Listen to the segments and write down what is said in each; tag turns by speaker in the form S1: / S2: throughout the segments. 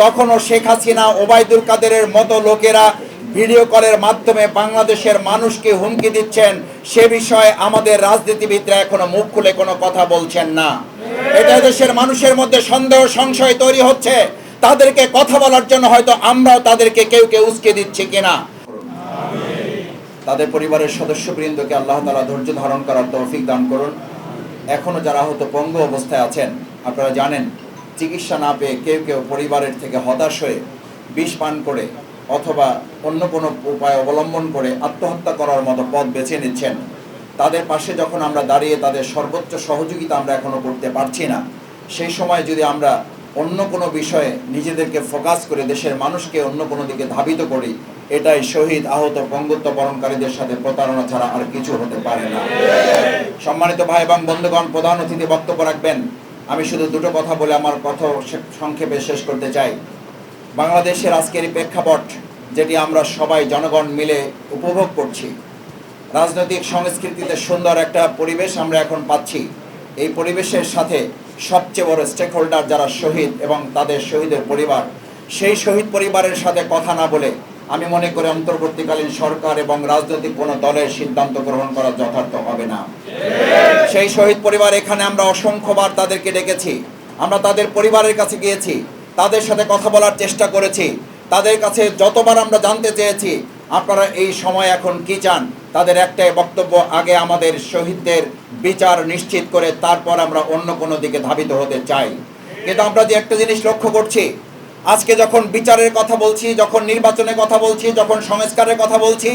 S1: তখনও শেখ হাসিনা, ওবায়দুল কাদেরের মতো লোকেরা ভিডিও কলের মাধ্যমে বাংলাদেশের মানুষকে হুমকি দিচ্ছেন, সে বিষয়ে আমাদের রাজনীতিবিদরা এখনও মুখ খুলে কোনো কথা বলছেন না। এটা দেশের মানুষের মধ্যে সন্দেহ, সংশয় তৈরি হচ্ছে। তাদেরকে কথা বলার জন্য হয়তো আমরাও তাদেরকে কেউ কেউ উস্কে দিচ্ছি কিনা। তাদের পরিবারের সদস্যবৃন্দকে আল্লাহ তালা ধৈর্য ধারণ করার তৌফিক দান করুন। এখনও যারা হয়তো পঙ্গু অবস্থায় আছেন, আপনারা জানেন চিকিৎসা না পেয়ে কেউ কেউ পরিবারের থেকে হতাশ হয়ে বিষ পান করে অথবা অন্য কোনো উপায় অবলম্বন করে আত্মহত্যা করার মতো পথ বেছে নিচ্ছেন। তাদের পাশে যখন আমরা দাঁড়িয়ে তাদের সর্বোচ্চ সহযোগিতা আমরা এখনও করতে পারছি না, সেই সময় যদি আমরা অন্য কোনো বিষয়ে নিজেদেরকে ফোকাস করে দেশের মানুষকে অন্য কোনো দিকে ধাবিত করি, এটাই শহীদ, আহত, পঙ্গুত্ব বরণকারীদের সাথে প্রতারণা ছাড়া আর কিছু হতে পারে না। সম্মানিত ভাই এবং বন্ধুগণ, প্রধান অতিথি বক্তব্য রাখবেন আমি শুধু দুটো কথা বলে আমার কথা সংক্ষেপে শেষ করতে চাই। বাংলাদেশের আজকের প্রেক্ষাপট, যেটি আমরা সবাই জনগণ মিলে উপভোগ করছি, রাজনৈতিক সংস্কৃতিতে সুন্দর একটা পরিবেশ আমরা এখন পাচ্ছি। এই পরিবেশের সাথে সবচেয়ে বড় স্টেক যারা শহীদ এবং তাদের শহীদের পরিবার, সেই শহীদ পরিবারের সাথে কথা না বলে আমি মনে করি অন্তর্বর্তীকালীন সরকার এবং রাজনৈতিক কোনো দলের সিদ্ধান্ত গ্রহণ করা যথার্থ হবে না। সেই শহীদ পরিবার এখানে আমরা অসংখ্যবার তাদেরকে ডেকেছি। আমরা তাদের পরিবারের কাছে গিয়েছি, তাদের সাথে কথা বলার চেষ্টা করেছি, তাদের কাছে যতবার আমরা জানতে চেয়েছি, আপনারা এই সময় এখন কি চান, তাদের একটাই বক্তব্য, আগে আমাদের শহীদদের বিচার নিশ্চিত করে তারপর আমরা অন্য কোনো দিকে ধাবিত হতে চাই। কিন্তু আমরা যে একটা জিনিস লক্ষ্য করছি আজকে যখন বিচারের কথা বলছি, যখন নির্বাচনের কথা বলছি, যখন সংস্কারের কথা বলছি,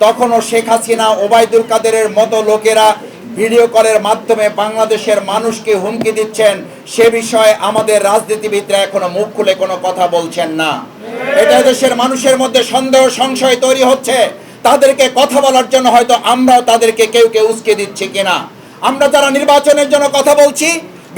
S1: তখনও শেখ হাসিনা, ওবায়দুল কাদেরের মতো লোকেরা ভিডিও কলের মাধ্যমে বাংলাদেশের মানুষকে হুমকি দিচ্ছেন, সে বিষয়ে আমাদের রাজনীতিবিদরা এখনও মুখ খুলে কোনো কথা বলছেন না। এটা দেশের মানুষের মধ্যে সন্দেহ, সংশয় তৈরি হচ্ছে। তাদেরকে কথা বলার জন্য হয়তো আমরাও তাদেরকে কেউ কেউ উস্কে দিচ্ছি কিনা। আমরা যারা নির্বাচনের জন্য কথা বলছি,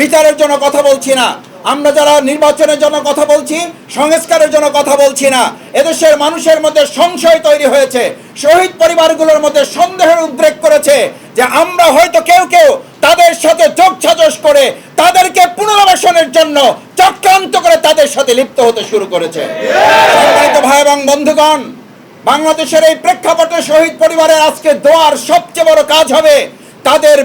S1: বিচারের জন্য কথা বলছি না আমরা যারা নির্বাচনের জন্য কথা বলছি, সংস্কারের জন্য কথা বলছি না। এদেশের মানুষের মধ্যে সংশয় তৈরি হয়েছে, শহীদ পরিবারগুলোর মধ্যে সন্দেহের উদ্রেক করেছে যে আমরা হয়তো কেউ কেউ তাদের সাথে যোগ সাজস করে তাদেরকে পুনর্বাসনের জন্য চক্রান্ত করে তাদের সাথে লিপ্ত হতে শুরু করেছে। ভাই এবং বন্ধুগণ, বাংলাদেশের এই প্রেক্ষাপটে শহীদ পরিবারের আজকে দোয়ার সবচেয়ে বড় কাজ হবে তাদের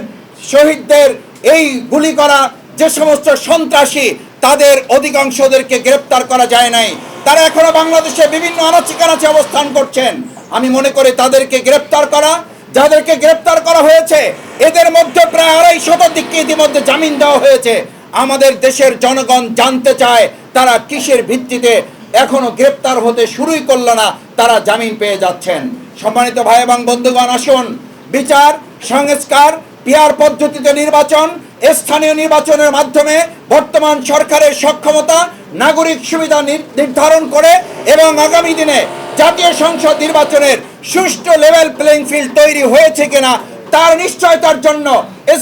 S1: শহীদদের এই গুলি করা যে সমস্ত সন্ত্রাসী তাদের অধিকাংশদেরকে গ্রেপ্তার করা যায় নাই, তারা এখনও বাংলাদেশে বিভিন্ন আনাচে কানাচে অবস্থান করছেন। আমি মনে করি তাদেরকে গ্রেপ্তার করা, যাদেরকে গ্রেপ্তার করা হয়েছে, এদের মধ্যে প্রায় আড়াই শতাধিককে ইতিমধ্যে জামিন দেওয়া হয়েছে। আমাদের দেশের জনগণ জানতে চায়, তারা কিসের ভিত্তিতে এখনও গ্রেপ্তার হতে শুরুই করল না, তারা জামিন পেয়ে যাচ্ছেন। সম্মানিত ভাই এবং বন্ধুগণ, আসুন, বিচার, সংস্কার পিয়ার পদ্ধতিতে নির্বাচন, স্থানীয় নির্বাচনের মাধ্যমে বর্তমান সরকারের সক্ষমতা, নাগরিক সুবিধা নির- নির্ধারণ করে এবং আগামী দিনে জাতীয় সংসদ নির্বাচনের সুষ্ঠু লেভেল প্লেইং ফিল্ড তৈরি হয়েছে কিনা, তার নিশ্চয়তার জন্য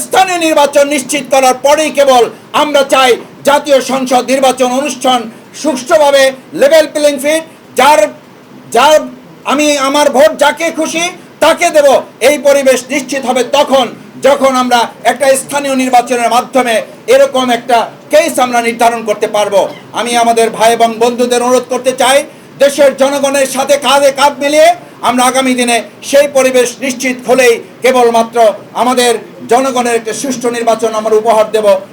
S1: স্থানীয় নির্বাচন নিশ্চিত করার পরেই কেবল আমরা চাই জাতীয় সংসদ নির্বাচন অনুষ্ঠান সুষ্ঠুভাবে লেভেল প্লেইং ফিল্ড যার যার আমি, আমার ভোট যাকে খুশি তাকে দেব, এই পরিবেশ নিশ্চিত হবে তখন যখন আমরা একটা স্থানীয় নির্বাচনের মাধ্যমে এরকম একটা কেস আমরা নির্ধারণ করতে পারব, আমি আমাদের ভাই এবং বন্ধুদের অনুরোধ করতে চাই, দেশের জনগণের সাথে কাঁধে কাঁধ মিলিয়ে আমরা আগামী দিনে সেই পরিবেশ নিশ্চিত হলেই কেবলমাত্র আমাদের জনগণের একটা সুষ্ঠু নির্বাচন আমরা উপহার দেব।